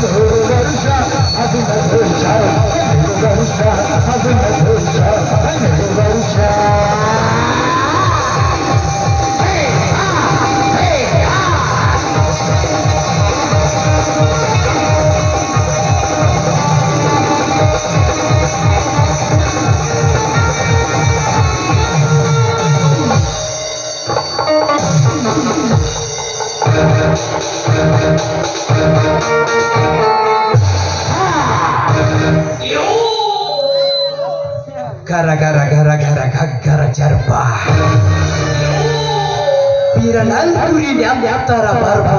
I've been a good child. ಎರಡು ವರುಷ ಅವಿನ ದೋಷ ಎರಡು ವರುಷ ಗರ ಗರ ಗರ ಗರ ಗಗ್ಗರ ಜರ್ಪ ಪೀರನಂತುರಿ ನ್ಯಾಪ್ತರ ಬರ್ಪ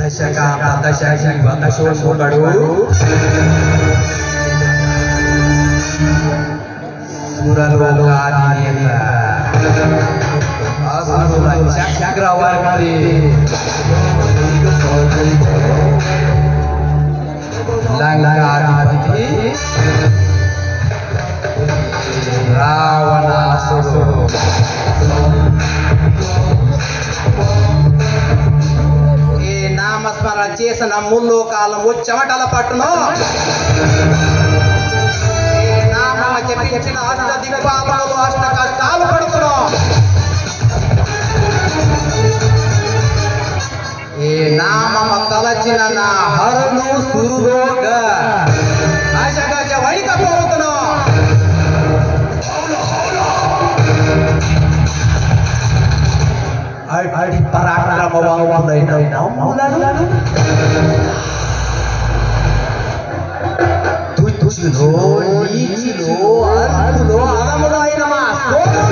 ದಶಕ ದಶಕ ದಶೋಗಳು ಸುರಲೋಕಾದಿಯಲ್ಲ ಅಸುರ ಚಕ್ರವರ್ತಿ లంకాధిపతి రావణాసు నామస్మరణ చేసిన ముల్లోకాలం వచ్చమటల పట్టును. చెప్పి చెప్పిన అష్ట దిగ్పాలు అష్ట కష్టాలు పడుతున్నాం ಅಜ್ಜನನ್ನ ಹರನು ಸುರುರೋಗ ಆಶಾಗಾಜ ವೈಕ ಹೋತನ ಅಡಿ ಪರಾಕ್ರಮವಾಗುವುದೈನ ನಾವು ಮೌಲಾನು ತುಚ್ಚಿನೋ ನೀಚಿನೋ ಅದ್ಭುತೋ ಅನಮುದೈನ ಮಾ ಸೋದರ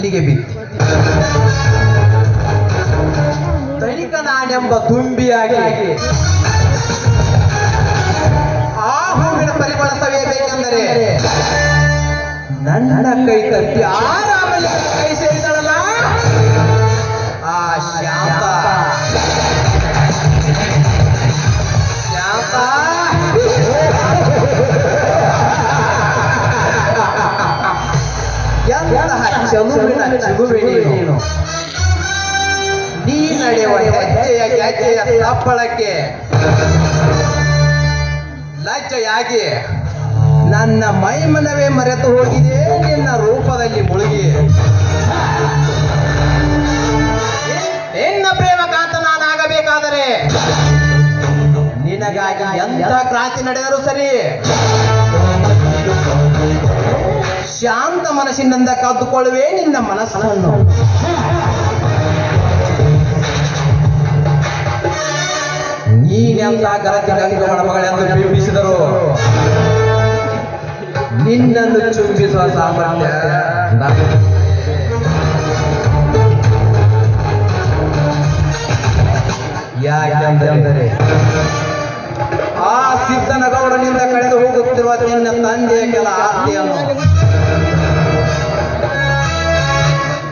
ಮನವೆಂಬ ಬಿತ್ತು ತಣಿಕನಾಡೆಂಬ ತುಂಬಿಯಾಗಿ ಆ ಹೂವಿನ ಪರಿಮಳ ಸವಿಯಬೇಕೆಂದರೆ ನನ್ನ ಕೈ ತಪ್ಪಿ ಆರಾಮಲ್ಲಿ ಕೈ ಸೇರಿದಳಲ್ಲ ಆ ಶಾಂತ ಚಲುವಿನ ಚಿಗುವೆ ನೀನು ನೀ ನಡೆಯುವ ಹೆಜ್ಜೆಯ ಗೆಜ್ಜೆಯ ಸಪ್ಪಳಕ್ಕೆ ಲಜ್ಜೆಯಾಗಿ ನನ್ನ ಮೈಮನವೇ ಮರೆತು ಹೋಗಿದೆ, ನಿನ್ನ ರೂಪದಲ್ಲಿ ಮುಳುಗಿ. ನಿನ್ನ ಪ್ರೇಮ ಕಾಂತ ನಾನಾಗಬೇಕಾದರೆ ನಿನಗಾಗಿ ಎಂಥ ಕ್ರಾಂತಿ ನಡೆದರೂ ಸರಿ. ಶಾಂತ ಮನಸ್ಸಿನಿಂದ ಕದ್ದುಕೊಳ್ಳುವೆ ನಿನ್ನ ಮನಸ್ಸನ್ನು. ನೀನೆಂತ ಗರತಿ ಗಂಗಮ್ಮನ ಮಗಳೆಂದು ಬಿಂಬಿಸಿದರು. ನಿನ್ನನ್ನು ಚುಂಬಿಸುವ ಸಾಮರ್ಥ್ಯ ಯಾಕೆಂದರೆ ಆ ಸಿದ್ಧನ ಗೌಡನಿಂದ ಕಳೆದು ಹೋಗುತ್ತಿರುವ ನಿನ್ನ ತಂದೆಯ ಕೆಲ ಆಸ್ತಿಯನ್ನು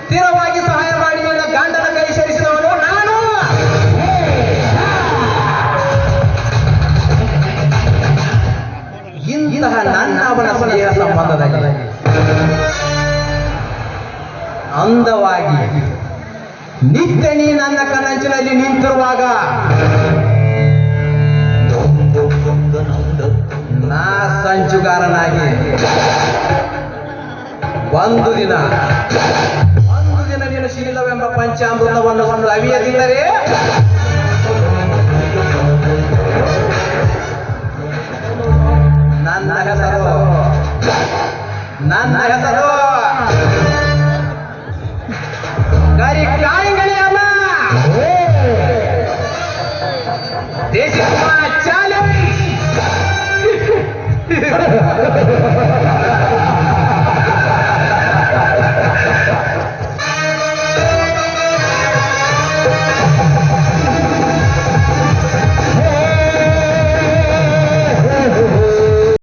ಸ್ಥಿರವಾಗಿ ಸಹಾಯ ಮಾಡಿ ನಿನ್ನ ಗಂಡನ ಕೈ ಸೇರಿಸಿದವನು ನಾನು. ಇಂತಹ ನನ್ನ ಅವನ ಸ್ನೇಹ ಸಂಬಂಧದಲ್ಲಿ ಅಂದವಾಗಿ ನಿತ್ಯ ನೀ ನನ್ನ ಕನಂಚಿನಲ್ಲಿ ನಿಂತಿರುವಾಗ ಸಂಚುಗಾರನಾಗಿ. ಒಂದು ದಿನ ಒಂದು ದಿನ ನೀನು ಶೀಲವೆಂಬ ಪಂಚಾಮೃತವನ್ನು ಅವಿಯದಿದ್ದರೆ ನನ್ನ ಹೆಸರು ನನ್ನ ಹೆಸರು